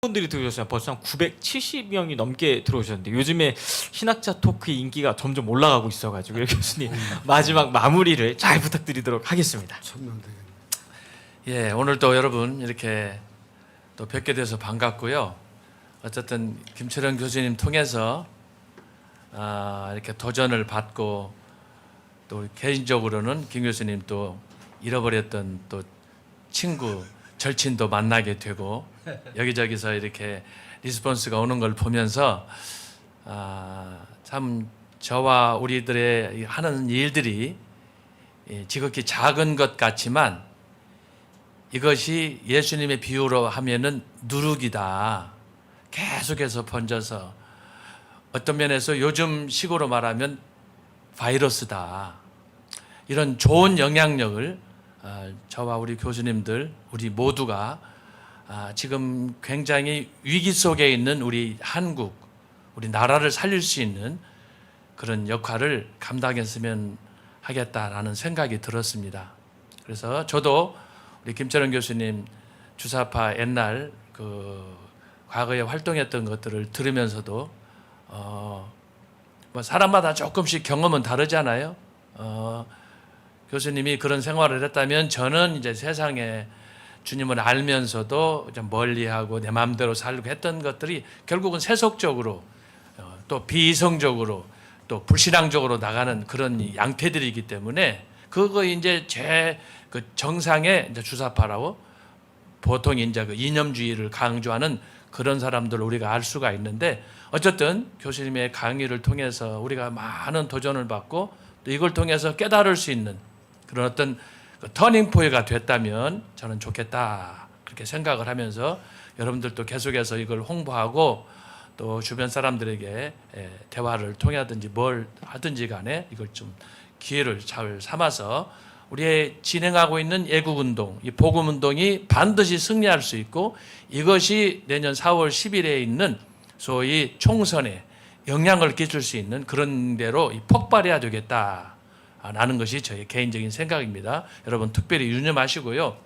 분들이 들어오셨어요. 벌써 한 970명이 넘게 들어오셨는데 요즘에 신학자 토크 인기가 점점 올라가고 있어가지고 교수님 마지막 마무리를 잘 부탁드리도록 하겠습니다. 예, 오늘 또 여러분 이렇게 또 뵙게 돼서 반갑고요. 어쨌든 김철현 교수님 통해서 아, 이렇게 도전을 받고 또 개인적으로는 김 교수님 또 잃어버렸던 또 친구 절친도 만나게 되고 여기저기서 이렇게 리스폰스가 오는 걸 보면서 아, 참 저와 우리들의 이 하는 일들이 예, 지극히 작은 것 같지만 이것이 예수님의 비유로 하면은 누룩이다. 계속해서 번져서 어떤 면에서 요즘 식으로 말하면 바이러스다. 이런 좋은 영향력을 어, 저와 우리 교수님들, 우리 모두가 아, 지금 굉장히 위기 속에 있는 우리 한국, 우리 나라를 살릴 수 있는 그런 역할을 감당했으면 하겠다라는 생각이 들었습니다. 그래서 저도 우리 김철원 교수님 주사파 옛날 그 과거에 활동했던 것들을 들으면서도 어, 뭐 사람마다 조금씩 경험은 다르잖아요. 어, 교수님이 그런 생활을 했다면 저는 이제 세상에 주님을 알면서도 좀 멀리하고 내 마음대로 살고 했던 것들이 결국은 세속적으로 어, 또 비이성적으로 또 불신앙적으로 나가는 그런 양태들이기 때문에 그거 이제 제 그 정상의 이제 주사파라고 보통 이제 그 이념주의를 강조하는 그런 사람들을 우리가 알 수가 있는데 어쨌든 교수님의 강의를 통해서 우리가 많은 도전을 받고 또 이걸 통해서 깨달을 수 있는 그런 어떤 그 터닝 포인트가 됐다면 저는 좋겠다. 그렇게 생각을 하면서 여러분들도 계속해서 이걸 홍보하고 또 주변 사람들에게 예, 대화를 통하든지 뭘 하든지 간에 이걸 좀 기회를 잘 삼아서 우리의 진행하고 있는 애국 운동, 이 복음 운동이 반드시 승리할 수 있고 이것이 내년 4월 10일에 있는 소위 총선에 영향을 끼칠 수 있는 그런 대로 이 폭발해야 되겠다 라는 것이 저의 개인적인 생각입니다. 여러분 특별히 유념하시고요.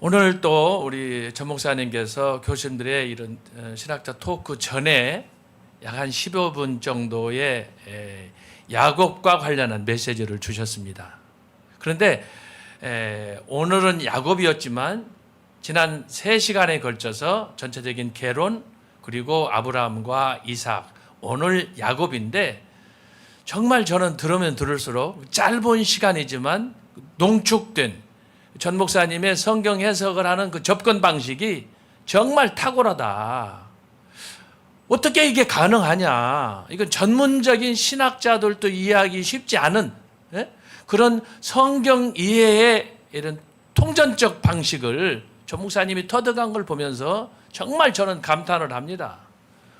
오늘 또 우리 전 목사님께서 교수님들의 이런 어, 신학자 토크 전에 약 한 15분 정도의 에, 야곱과 관련한 메시지를 주셨습니다. 그런데 에, 오늘은 야곱이었지만 지난 3시간에 걸쳐서 전체적인 개론 그리고 아브라함과 이삭 오늘 야곱인데 정말 저는 들으면 들을수록 짧은 시간이지만 농축된 전 목사님의 성경 해석을 하는 그 접근 방식이 정말 탁월하다. 어떻게 이게 가능하냐? 이건 전문적인 신학자들도 이해하기 쉽지 않은 예? 그런 성경 이해의 이런 통전적 방식을 전 목사님이 터득한 걸 보면서 정말 저는 감탄을 합니다.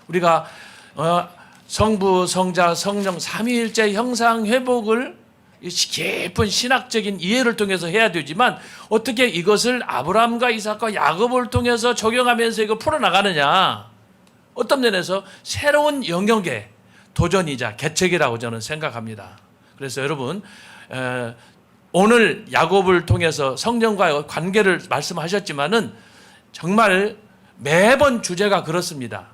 우리가 어, 성부, 성자, 성령 삼위일체 형상 회복을 이 깊은 신학적인 이해를 통해서 해야 되지만 어떻게 이것을 아브라함과 이삭과 야곱을 통해서 적용하면서 이거 풀어나가느냐? 어떤 면에서 새로운 영역의 도전이자 개척이라고 저는 생각합니다. 그래서 여러분 에, 오늘 야곱을 통해서 성령과의 관계를 말씀하셨지만은 정말 매번 주제가 그렇습니다.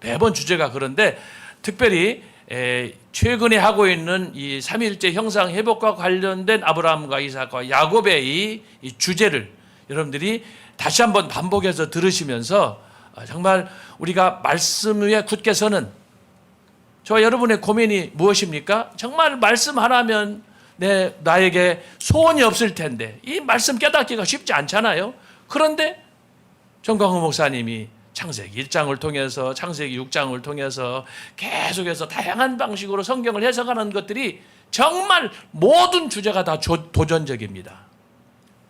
매번 주제가 그런데 특별히 에, 최근에 하고 있는 이 삼일째 형상 회복과 관련된 아브라함과 이삭과 야곱의 이, 이 주제를 여러분들이 다시 한번 반복해서 들으시면서 아, 정말 우리가 말씀 위에 굳게 서는 저와 여러분의 고민이 무엇입니까? 정말 말씀 하나면 내 나에게 소원이 없을 텐데 이 말씀 깨닫기가 쉽지 않잖아요. 그런데 정광훈 목사님이 창세기 1장을 통해서 창세기 6장을 통해서 계속해서 다양한 방식으로 성경을 해석하는 것들이 정말 모든 주제가 다 조- 도전적입니다.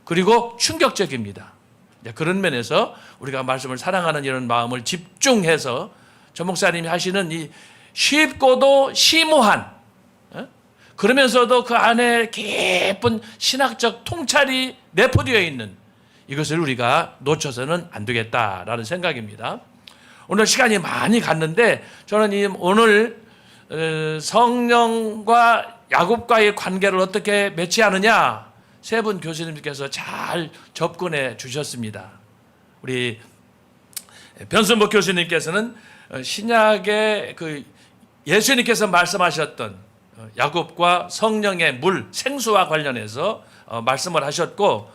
그리고 충격적입니다. 네, 그런 면에서 우리가 말씀을 사랑하는 이런 마음을 집중해서 전 목사님이 하시는 이 쉽고도 심오한 어? 그러면서도 그 안에 깊은 신학적 통찰이 내포되어 있는 이것을 우리가 놓쳐서는 안 되겠다라는 생각입니다. 오늘 시간이 많이 갔는데 저는 이 오늘 어, 성령과 야곱과의 관계를 어떻게 매치하느냐 세 분 교수님께서 잘 접근해 주셨습니다. 우리 변순복 교수님께서는 어, 신약의 그 예수님께서 말씀하셨던 어, 야곱과 성령의 물 생수와 관련해서 어, 말씀을 하셨고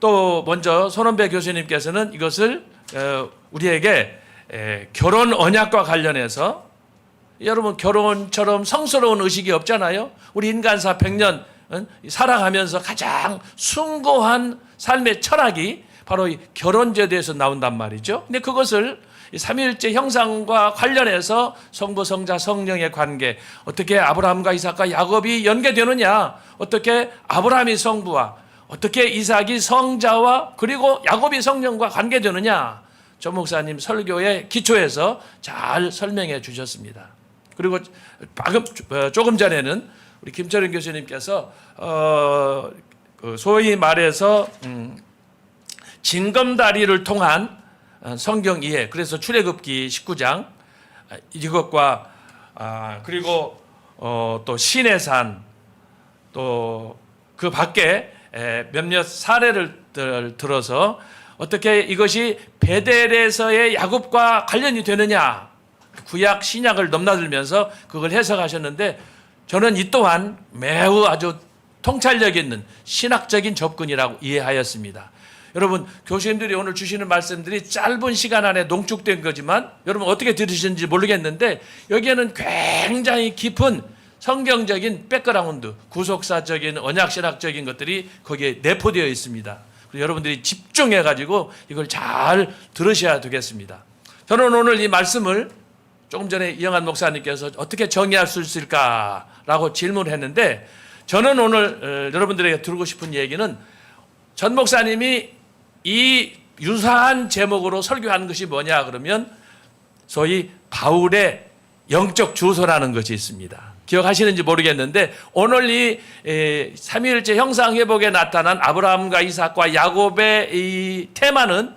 또 먼저 손원배 교수님께서는 이것을 어, 우리에게 에, 결혼 언약과 관련해서 여러분 결혼처럼 성스러운 의식이 없잖아요. 우리 인간사 100년 응? 살아가면서 가장 숭고한 삶의 철학이 바로 이 결혼제도에서 나온단 말이죠. 근데 그것을 이 삼위일체 형상과 관련해서 성부, 성자, 성령의 관계 어떻게 아브라함과 이삭과 야곱이 연계되느냐 어떻게 아브라함이 성부와 어떻게 이삭이 성자와 그리고 야곱이 성령과 관계되느냐 전 목사님 설교의 기초에서 잘 설명해 주셨습니다. 그리고 방금 어, 조금 전에는 우리 김철인 교수님께서 어, 그 소위 말해서 음, 징검다리를 통한 어, 성경 이해 그래서 출애굽기 19장 아, 이것과 아, 그리고 어, 또 신해산 또 그 밖에 에, 몇몇 사례를 들- 들어서 어떻게 이것이 베델에서의 야곱과 관련이 되느냐 구약 신약을 넘나들면서 그걸 해석하셨는데 저는 이 또한 매우 아주 통찰력 있는 신학적인 접근이라고 이해하였습니다. 여러분 교수님들이 오늘 주시는 말씀들이 짧은 시간 안에 농축된 거지만 여러분 어떻게 들으시는지 모르겠는데 여기에는 굉장히 깊은 성경적인 백그라운드, 구속사적인 언약신학적인 것들이 거기에 내포되어 있습니다. 여러분들이 집중해 가지고 이걸 잘 들으셔야 되겠습니다. 저는 오늘 이 말씀을 조금 전에 이영환 목사님께서 어떻게 정의할 수 있을까라고 질문했는데 저는 오늘 어, 여러분들에게 들고 싶은 얘기는 전 목사님이 이 유사한 제목으로 설교하는 것이 뭐냐 그러면 소위 바울의 영적 주소라는 것이 있습니다. 기억하시는지 모르겠는데 오늘 이 에, 삼위일체 형상 회복에 나타난 아브라함과 이삭과 야곱의 이 테마는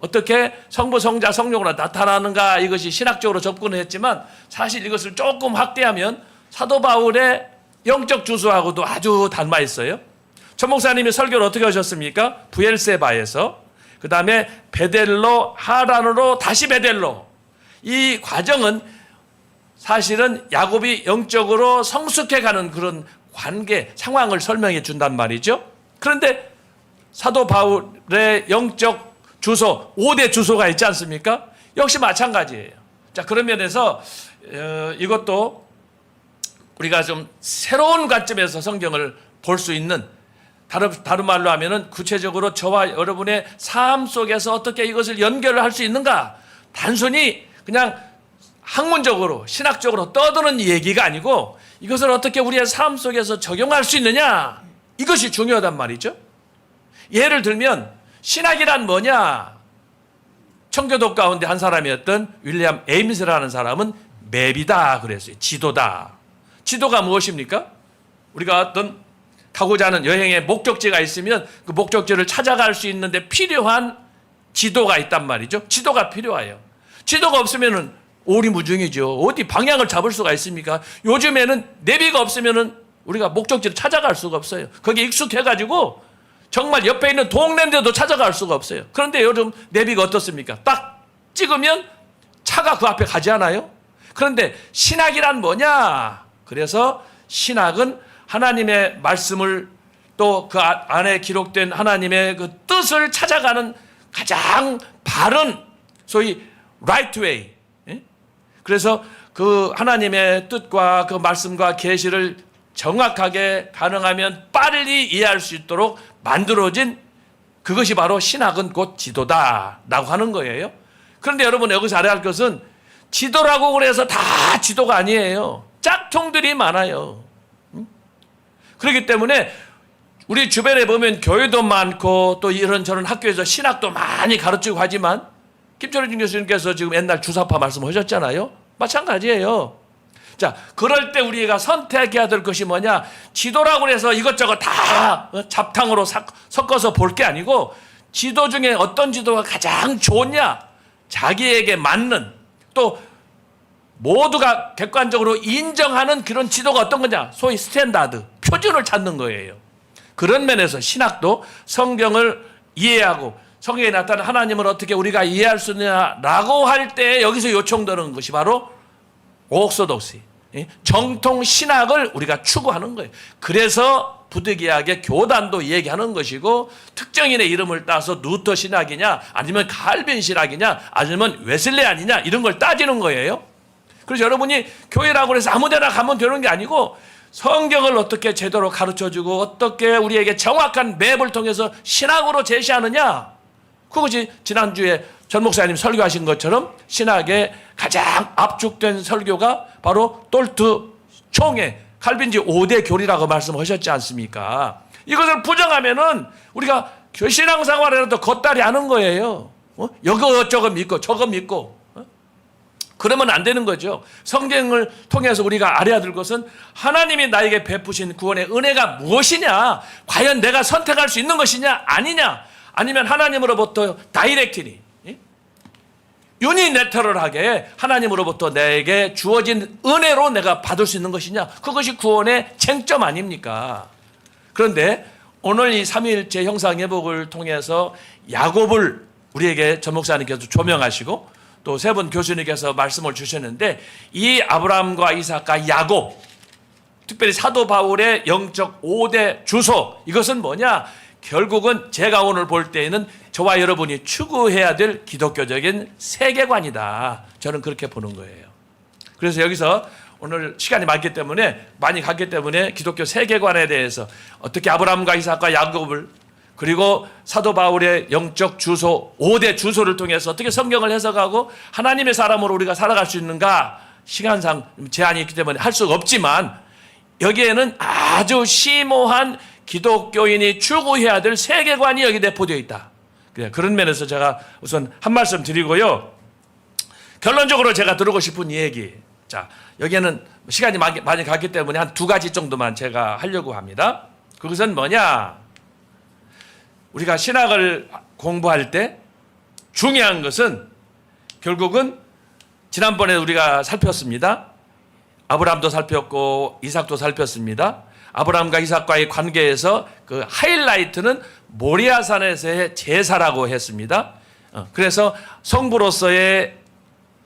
어떻게 성부 성자 성령으로 나타나는가 이것이 신학적으로 접근을 했지만 사실 이것을 조금 확대하면 사도 바울의 영적 주소하고도 아주 닮아 있어요. 천 목사님이 설교를 어떻게 하셨습니까? 부엘세바에서 그 다음에 베델로 하란으로 다시 베델로 이 과정은 사실은 야곱이 영적으로 성숙해 가는 그런 관계 상황을 설명해 준단 말이죠. 그런데 사도 바울의 영적 주소 5대 주소가 있지 않습니까? 역시 마찬가지예요. 자 그런 면에서 어, 이것도 우리가 좀 새로운 관점에서 성경을 볼 수 있는 다른, 다른 말로 하면은 구체적으로 저와 여러분의 삶 속에서 어떻게 이것을 연결을 할 수 있는가? 단순히 그냥 학문적으로 신학적으로 떠드는 얘기가 아니고 이것을 어떻게 우리의 삶 속에서 적용할 수 있느냐? 이것이 중요하단 말이죠. 예를 들면 신학이란 뭐냐? 청교도 가운데 한 사람이었던 윌리엄 에임스라는 사람은 맵이다 그랬어요. 지도다. 지도가 무엇입니까? 우리가 어떤 가고자 하는 여행의 목적지가 있으면 그 목적지를 찾아갈 수 있는데 필요한 지도가 있단 말이죠. 지도가 필요해요. 지도가 없으면은 오리무중이죠. 어디 방향을 잡을 수가 있습니까? 요즘에는 내비가 없으면은 우리가 목적지를 찾아갈 수가 없어요. 거기 익숙해가지고 정말 옆에 있는 동네인데도 찾아갈 수가 없어요. 그런데 요즘 내비가 어떻습니까? 딱 찍으면 차가 그 앞에 가지 않아요? 그런데 신학이란 뭐냐? 그래서 신학은 하나님의 말씀을 또 그 안에 기록된 하나님의 그 뜻을 찾아가는 가장 바른 소위 right way. 예? 그래서 그 하나님의 뜻과 그 말씀과 계시를 정확하게 가능하면 빨리 이해할 수 있도록 만들어진 그것이 바로 신학은 곧 지도다라고 하는 거예요. 그런데 여러분 여기서 알아야 할 것은 지도라고 그래서 다 지도가 아니에요. 짝퉁들이 많아요. 음? 그렇기 때문에 우리 주변에 보면 교회도 많고 또 이런저런 학교에서 신학도 많이 가르치고 하지만 김철인 교수님께서 지금 옛날 주사파 말씀하셨잖아요. 마찬가지예요. 자, 그럴 때 우리가 선택해야 될 것이 뭐냐? 지도라고 해서 이것저것 다 어, 잡탕으로 사- 섞어서 볼 게 아니고 지도 중에 어떤 지도가 가장 좋냐? 자기에게 맞는 또 모두가 객관적으로 인정하는 그런 지도가 어떤 거냐? 소위 스탠다드, 표준을 찾는 거예요. 그런 면에서 신학도 성경을 이해하고 성경에 나타난 하나님을 어떻게 우리가 이해할 수 있느냐라고 할 때 여기서 요청되는 것이 바로 옥소독시 예? 정통 신학을 우리가 추구하는 거예요. 그래서 부득이하게 교단도 얘기하는 것이고 특정인의 이름을 따서 루터 신학이냐 아니면 칼빈 신학이냐 아니면 웨슬레안이냐 이런 걸 따지는 거예요. 그래서 여러분이 교회라고 해서 아무데나 가면 되는 게 아니고 성경을 어떻게 제대로 가르쳐 주고 어떻게 우리에게 정확한 맵을 통해서 신학으로 제시하느냐 그것이 지난주에 전 목사님 설교하신 것처럼 신학의 가장 압축된 설교가 바로 똘트 총회 칼빈지 5대 교리라고 말씀하셨지 않습니까? 이것을 부정하면은 우리가 신앙생활에도 겉다리 하는 거예요. 어? 이거 저거 믿고 저거 믿고 어? 그러면 안 되는 거죠. 성경을 통해서 우리가 알아야 될 것은 하나님이 나에게 베푸신 구원의 은혜가 무엇이냐? 과연 내가 선택할 수 있는 것이냐? 아니냐? 아니면 하나님으로부터 다이렉트니 예? 유니네터럴하게 하나님으로부터 내게 주어진 은혜로 내가 받을 수 있는 것이냐? 그것이 구원의 쟁점 아닙니까? 그런데 오늘 이 삼위일체 형상 회복을 통해서 야곱을 우리에게 전 목사님께서 조명하시고 또 세 분 교수님께서 말씀을 주셨는데 이 아브라함과 이삭과 야곱 특별히 사도 바울의 영적 5대 주소 이것은 뭐냐? 결국은 제가 오늘 볼 때에는 저와 여러분이 추구해야 될 기독교적인 세계관이다. 저는 그렇게 보는 거예요. 그래서 여기서 오늘 시간이 많기 때문에 많이 갔기 때문에 기독교 세계관에 대해서 어떻게 아브라함과 이삭과 야곱을 그리고 사도 바울의 영적 주소 5대 주소를 통해서 어떻게 성경을 해석하고 하나님의 사람으로 우리가 살아갈 수 있는가 시간상 제한이 있기 때문에 할 수가 없지만 여기에는 아주 심오한 기독교인이 추구해야 될 세계관이 여기 내포되어 있다. 그런 면에서 제가 우선 한 말씀 드리고요. 결론적으로 제가 들고 싶은 얘기. 자, 여기에는 시간이 많이, 많이 갔기 때문에 한 두 가지 정도만 제가 하려고 합니다. 그것은 뭐냐? 우리가 신학을 공부할 때 중요한 것은 결국은 지난번에 우리가 살폈습니다. 아브라함도 살폈고 이삭도 살폈습니다. 아브라함과 이삭과의 관계에서 그 하이라이트는 모리아산에서의 제사라고 했습니다. 어, 그래서 성부로서의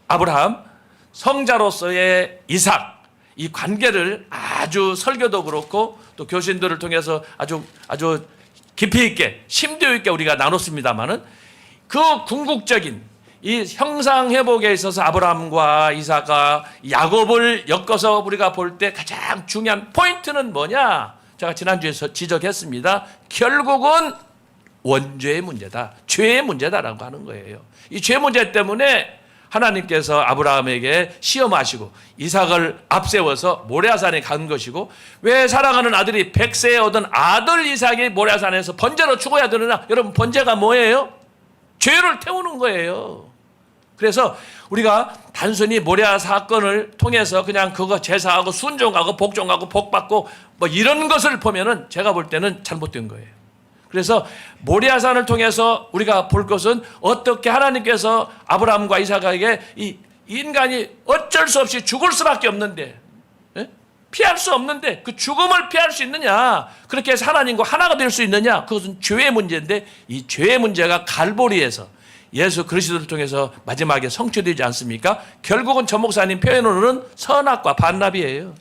아브라함, 성자로서의 이삭 이 관계를 아주 설교도 그렇고 또 교신들을 통해서 아주 아주 깊이 있게 심도 있게 우리가 나눴습니다마는 그 궁극적인 이 형상 회복에 있어서 아브라함과 이사가 야곱을 엮어서 우리가 볼 때 가장 중요한 포인트는 뭐냐? 제가 지난주에 서 지적했습니다. 결국은 원죄의 문제다. 죄의 문제다라고 하는 거예요. 이 죄 문제 때문에 하나님께서 아브라함에게 시험하시고 이삭을 앞세워서 모레아산에 간 것이고 왜 사랑하는 아들이 백세에 얻은 아들 이삭이 모레아산에서 번제로 죽어야 되느냐? 여러분 번제가 뭐예요? 죄를 태우는 거예요. 그래서 우리가 단순히 모레아 사건을 통해서 그냥 그거 제사하고 순종하고 복종하고 복받고 뭐 이런 것을 보면은 제가 볼 때는 잘못된 거예요. 그래서 모리아산을 통해서 우리가 볼 것은 어떻게 하나님께서 아브라함과 이삭에게 이 인간이 어쩔 수 없이 죽을 수밖에 없는데 예? 피할 수 없는데 그 죽음을 피할 수 있느냐 그렇게 해서 하나님과 하나가 될 수 있느냐 그것은 죄의 문제인데 이 죄의 문제가 갈보리에서 예수 그리스도를 통해서 마지막에 성취되지 않습니까? 결국은 전 목사님 표현으로는 선악과 반납이에요.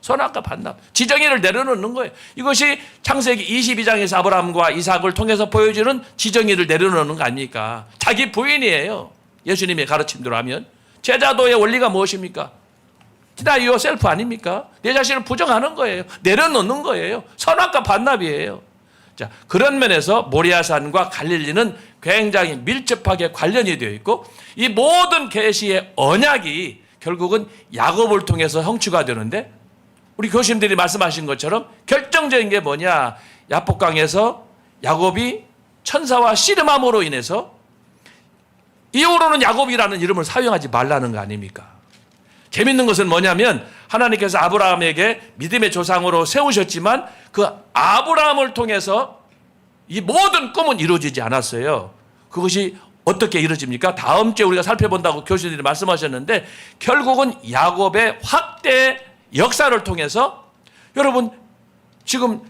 선악과 반납. 지정의를 내려놓는 거예요. 이것이 창세기 22장에서 아브라함과 이삭을 통해서 보여주는 지정의를 내려놓는 거 아닙니까? 자기 부인이에요. 예수님의 가르침대로 하면. 제자도의 원리가 무엇입니까? 디나이 요셀프 아닙니까? 내 자신을 부정하는 거예요. 내려놓는 거예요. 선악과 반납이에요. 자, 그런 면에서 모리아산과 갈릴리는 굉장히 밀접하게 관련이 되어 있고 이 모든 계시의 언약이 결국은 야곱을 통해서 형취가 되는데 우리 교수님들이 말씀하신 것처럼 결정적인 게 뭐냐? 야복강에서 야곱이 천사와 씨름함으로 인해서 이후로는 야곱이라는 이름을 사용하지 말라는 거 아닙니까? 재밌는 것은 뭐냐면 하나님께서 아브라함에게 믿음의 조상으로 세우셨지만 그 아브라함을 통해서 이 모든 꿈은 이루어지지 않았어요. 그것이 어떻게 이루어집니까? 다음 주에 우리가 살펴본다고 교수님들이 말씀하셨는데 결국은 야곱의 확대 역사를 통해서 여러분 지금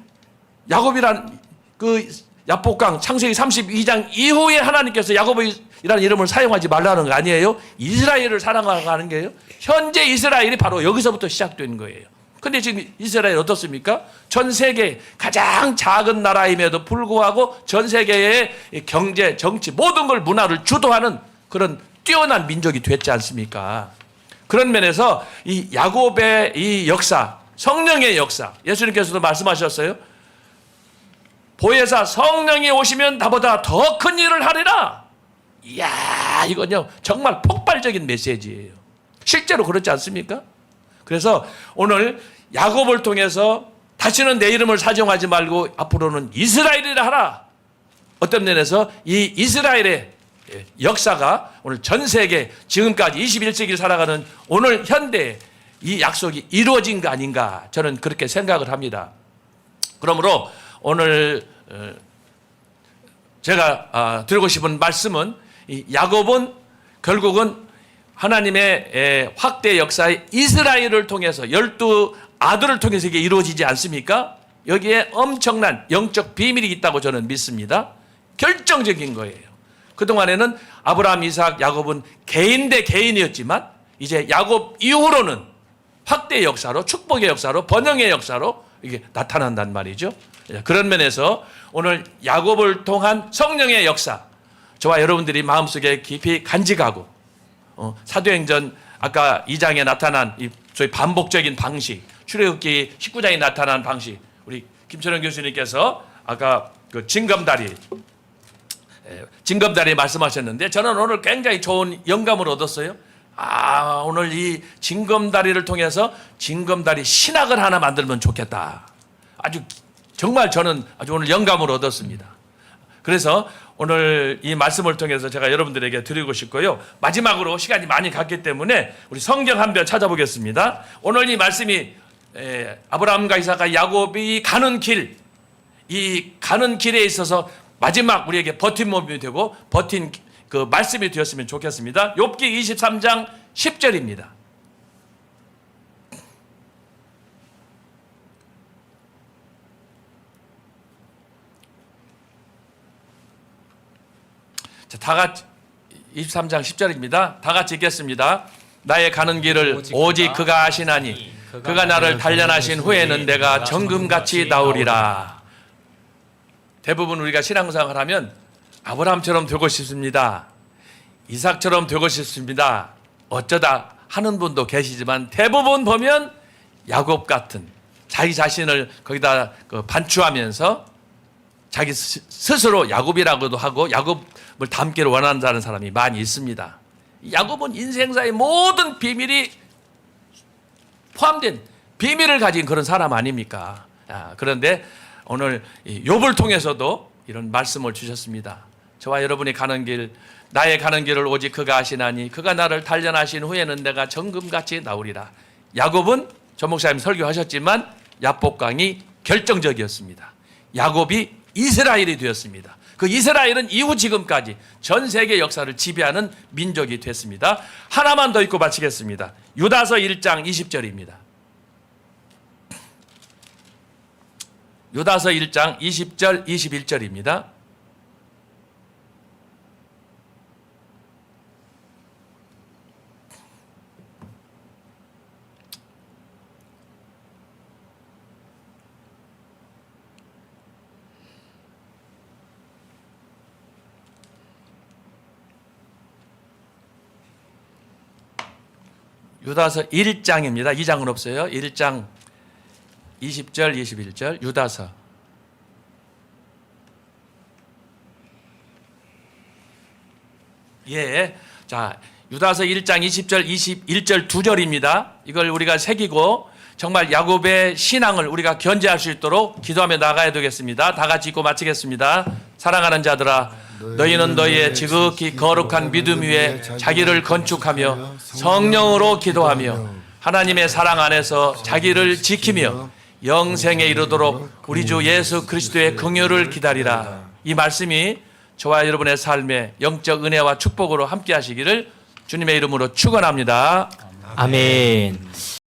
야곱이란 그 야복강 창세기 32장 이후에 하나님께서 야곱이라는 이름을 사용하지 말라는 거 아니에요? 이스라엘을 사랑하는 게요. 현재 이스라엘이 바로 여기서부터 시작된 거예요. 근데 지금 이스라엘 어떻습니까? 전 세계 가장 작은 나라임에도 불구하고 전 세계의 이 경제, 정치 모든 걸 문화를 주도하는 그런 뛰어난 민족이 됐지 않습니까? 그런 면에서 이 야곱의 이 역사, 성령의 역사, 예수님께서도 말씀하셨어요. 보혜사 성령이 오시면 나보다 더 큰 일을 하리라. 이야, 이건요 정말 폭발적인 메시지예요. 실제로 그렇지 않습니까? 그래서 오늘 야곱을 통해서 다시는 내 이름을 사정하지 말고 앞으로는 이스라엘이라 하라. 어떤 면에서 이 이스라엘의 역사가 오늘 전 세계 지금까지 21세기를 살아가는 오늘 현대 이 약속이 이루어진 거 아닌가 저는 그렇게 생각을 합니다. 그러므로 오늘 어, 제가 아, 드리고 싶은 말씀은 이 야곱은 결국은 하나님의 에, 확대 역사의 이스라엘을 통해서 열두 아들을 통해서 이게 이루어지지 않습니까? 여기에 엄청난 영적 비밀이 있다고 저는 믿습니다. 결정적인 거예요. 그동안에는 아브라함, 이삭, 야곱은 개인 대 개인이었지만 이제 야곱 이후로는 확대 역사로 축복의 역사로 번영의 역사로 이게 나타난단 말이죠. 예, 그런 면에서 오늘 야곱을 통한 성령의 역사 저와 여러분들이 마음속에 깊이 간직하고 어, 사도행전 아까 2장에 나타난 이 저희 반복적인 방식 출애굽기 19장에 나타난 방식 우리 김철현 교수님께서 아까 그 징검다리 에, 징검다리 말씀하셨는데 저는 오늘 굉장히 좋은 영감을 얻었어요. 아 오늘 이 징검다리를 통해서 징검다리 신학을 하나 만들면 좋겠다. 아주 정말 저는 아주 오늘 영감을 얻었습니다. 그래서 오늘 이 말씀을 통해서 제가 여러분들에게 드리고 싶고요. 마지막으로 시간이 많이 갔기 때문에 우리 성경 한 편 찾아보겠습니다. 오늘 이 말씀이 에, 아브라함과 이삭과 야곱이 가는 길, 이 가는 길에 있어서 마지막 우리에게 버팀목이 되고 버틴 그 말씀이 되었으면 좋겠습니다. 욥기 23장 10절입니다. 자, 다 같이 23장 10절입니다. 다 같이 읽겠습니다. 나의 가는 길을 오직 그가 아시나니 그가 나를 단련하신 후에는 내가 정금같이 나오리라. 대부분 우리가 신앙생활을 하면 아브라함처럼 되고 싶습니다. 이삭처럼 되고 싶습니다. 어쩌다 하는 분도 계시지만 대부분 보면 야곱 같은 자기 자신을 거기다 그 반추하면서 자기 스- 스스로 야곱이라고도 하고 야곱을 닮기를 원한다는 사람이 많이 있습니다. 야곱은 인생사의 모든 비밀이 포함된 비밀을 가진 그런 사람 아닙니까? 아, 그런데 오늘 이 욥을 통해서도 이런 말씀을 주셨습니다. 저와 여러분이 가는 길, 나의 가는 길을 오직 그가 아시나니 그가 나를 단련하신 후에는 내가 정금같이 나오리라. 야곱은 전 목사님 설교하셨지만 야복강이 결정적이었습니다. 야곱이 이스라엘이 되었습니다. 그 이스라엘은 이후 지금까지 전 세계 역사를 지배하는 민족이 됐습니다. 하나만 더 읽고 마치겠습니다. 유다서 1장 20절입니다. 유다서 1장 20절 21절입니다. 유다서 1장입니다. 2장은 없어요. 1장 20절 21절 유다서 예. 자, 유다서 1장 20절 21절 두 절입니다. 이걸 우리가 새기고 정말 야곱의 신앙을 우리가 견제할 수 있도록 기도하며 나가야 되겠습니다. 다 같이 읽고 마치겠습니다. 사랑하는 자들아 너희는 너희의 지극히 거룩한 믿음 위에 자기를 건축하며 성령으로 기도하며 하나님의 사랑 안에서 자기를 지키며 영생에 이르도록 우리 주 예수 그리스도의 긍휼을 기다리라. 이 말씀이 저와 여러분의 삶에 영적 은혜와 축복으로 함께 하시기를 주님의 이름으로 축원합니다. 아멘.